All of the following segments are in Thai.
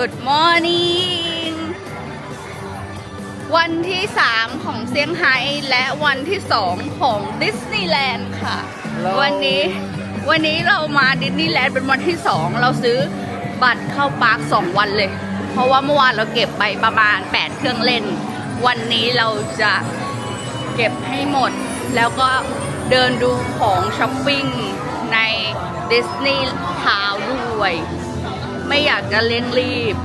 Good morning วันที่ 3 ของเซี่ยงไฮ้และวันที่ 2 ของดิสนีย์แลนด์ค่ะเราวันนี้วันนี้เรามาดิสนีย์แลนด์เป็นวันที่ 2 เราซื้อบัตรเข้าปาร์ค2วันเลย เพราะว่าเมื่อวานเราเก็บไปประมาณ 8 เครื่องเล่น วันนี้เราจะเก็บให้หมด แล้วก็เดินดูของช้อปปิ้งในดิสนีย์ทาวน์ด้วย ไม่อยากจะเร่งรีบ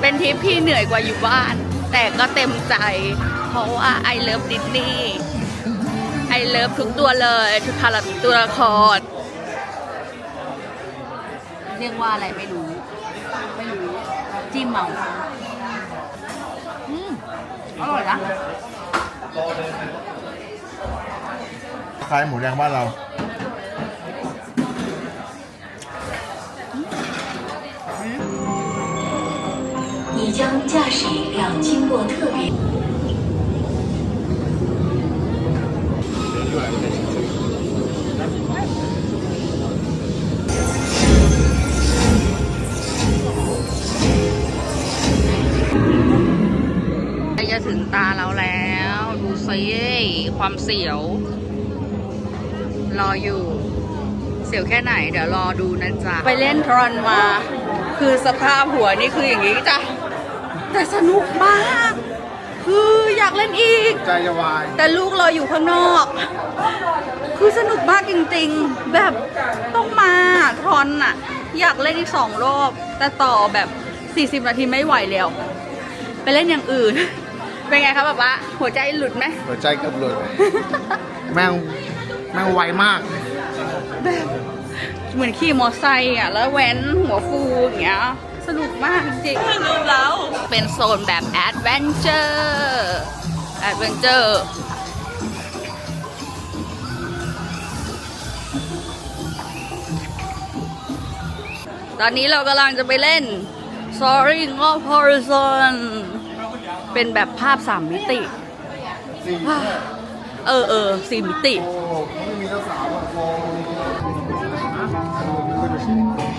เป็นทริปที่เหนื่อยกว่าอยู่บ้าน แต่ก็เต็มใจ เพราะว่าไอเลิฟดิสนีย์ไอเลิฟทุกตัวเลยทุกคาราตัวละครเรียกว่าอะไรไม่รู้ ไม่รู้ จิ้มเมาอืมอร่อยนะ คล้ายหมูแดงบ้านเรา 你将驾驶一辆经过特别。 ใกล้จะถึงตาเราแล้ว ดูซิความเสียว รออยู่ เสียวแค่ไหน เดี๋ยวรอดูนะจ๊ะ ไปเล่นทรอนมา คือสภาพหัวนี่คืออย่างนี้จ้ะ แต่สนุกมาก คืออยากเล่นอีก ใจจะวาย แต่ลูกเราอยู่ข้างนอก คือสนุกมากจริงๆ แบบต้องมาทรอนอะอยากเล่นอีกสองรอบ แต่ต่อแบบ 40 นาทีไม่ไหวแล้ว ไปเล่นอย่างอื่น เป็นไงครับแบบว่าหัวใจหลุดไหม หัวใจเกือบหลุด แม่ง แม่งไวมาก แบบเหมือนขี่มอไซค์อะ แล้วแว้นหัวฟูอย่างเงี้ย สนุกมากจริงๆลืมแล้ว เป็นโซนแบบแอดเวนเจอร์ แอดเวนเจอร์ตอนนี้เรากำลังจะไปเล่น Soaring of Horizon เป็นแบบภาพสามมิติสี่เออเออสี่มิติ โอ้ไม่มีเจ้าสาว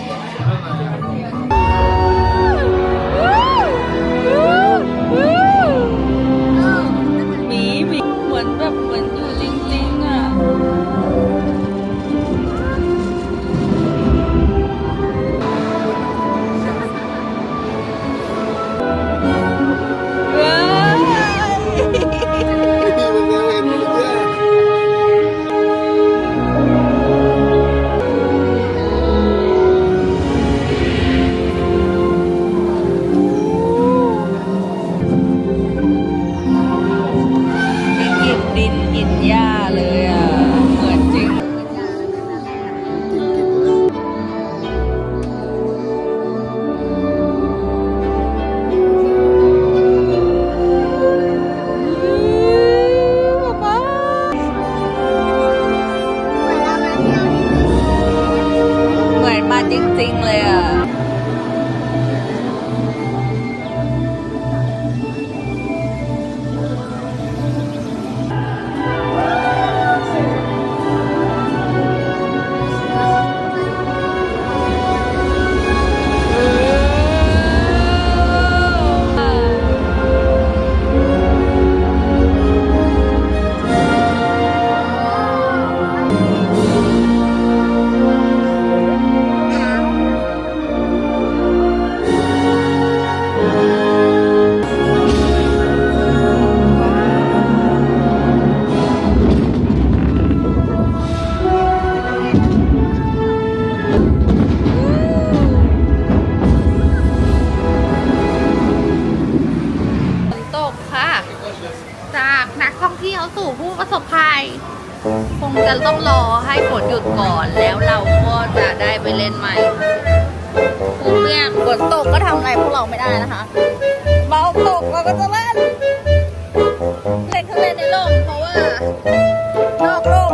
จากนักท่องเที่ยวสู่ผู้ประสบภัย คงจะต้องรอให้ฝนหยุดก่อนแล้วเราก็จะได้ไปเล่นใหม่พวกเนี่ยฝนตกก็ทำอะไรพวกเราไม่ได้นะคะเบาตกเราก็จะเล่นเล่นเครื่องเล่นในร่มเพราะว่านอกร่ม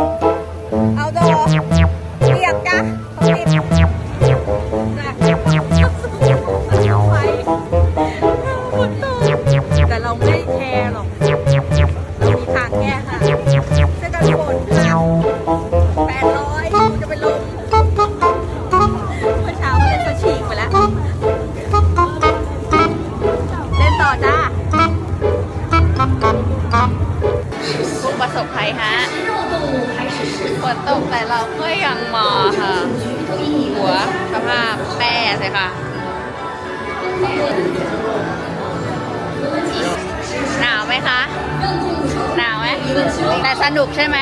สนุกใช่ไหม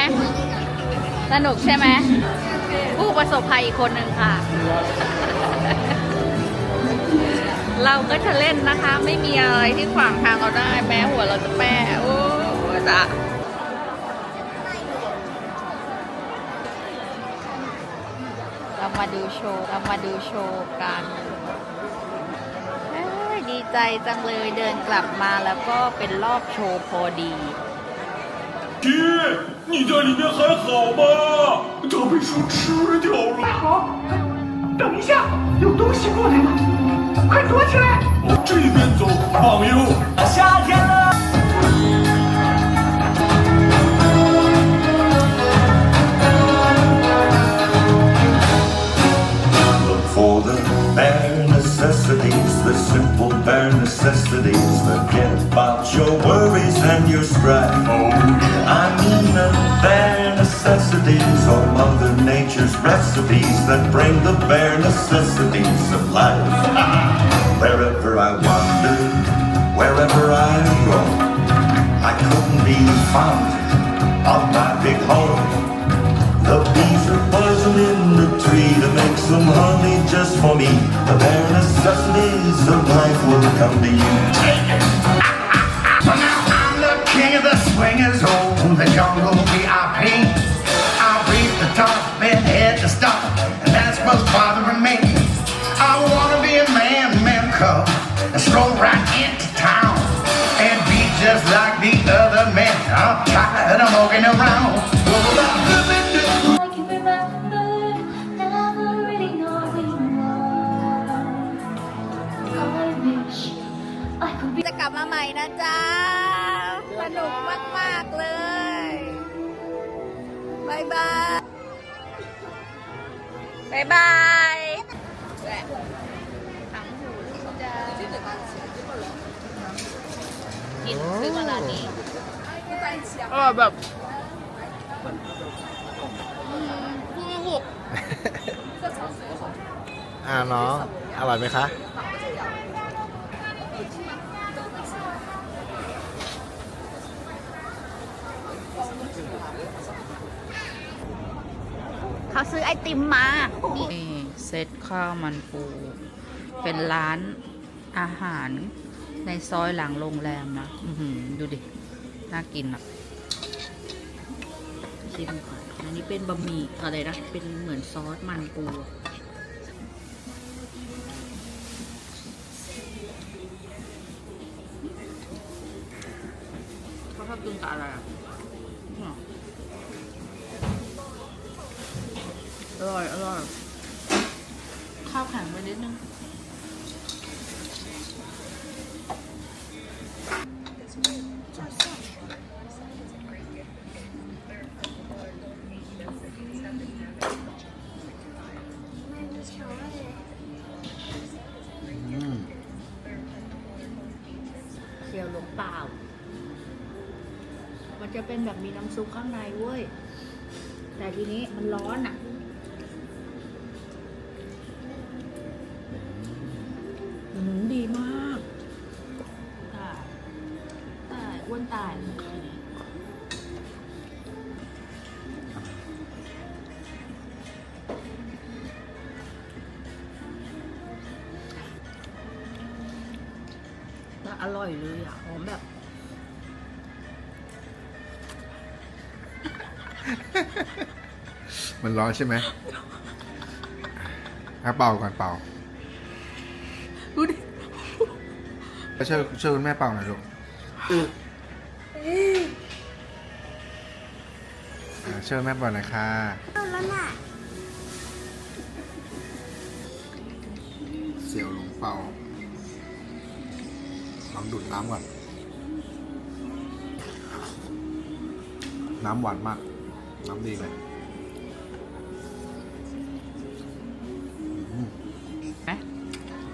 สนุกใช่ไหม ผู้ประสบภัยอีกคนหนึ่งค่ะ เราก็จะเล่นนะคะ ไม่มีอะไรที่ขวางทางเราได้ แม้หัวเราจะแป้โอ้จ้ะเรามาดูโชว์ เรามาดูโชว์กันดีใจจังเลยเดินกลับมาแล้วก็เป็นรอบโชว์พอดี 爹，你在里面还好吗？他被树吃掉了。好，等一下，有东西过来了，快躲起来！往这边走，朋友。夏天了。Look for the bare necessities, the simple bare necessities. that get about your worries and your strife. Bare necessities or Mother Nature's recipes that bring the bare necessities of life. Wherever I wander, wherever I roam, I couldn't be found of my big home. The bees are buzzing in the tree to make some honey just for me. The bare necessities of life will come to you. Take it. ายบายถังหูจ้ากินซื้อมาร้านนี้อร่อยแบบอืมพูดไม่ถูกอ่าน้องอร่อยไหมคะ เขาซื้อไอติมมานี่เซตข้าวมันปู เป็นร้านอาหารในซอยหลังโรงแรมนะอืดูดิ น่ากินอะชิมก่อนอันนี้เป็นบะหมี่อะไรนะ เป็นเหมือนซอสมันปู ข้าวแข็งไปนิดนึงเซียวหลงเปล่า มันจะเป็นแบบมีน้ำซุปข้างในเว้ย แต่ทีนี้มันร้อนอะ อ้วนตายแล้วอร่อยเลยอะหอมแบบ มันร้อนใช่ไหมอะเป่าก่อนเป่าดูดิช่วยช่วยคุณแม่เป่าหน่อยลูกอ่า ช่วยแม่เป่าหน่อยค่ะเสี่ยวหลงเป่าลองดูดน้ำก่อนน้ำหวานมาก น้ำดีเลยไหม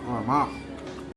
อร่อยมาก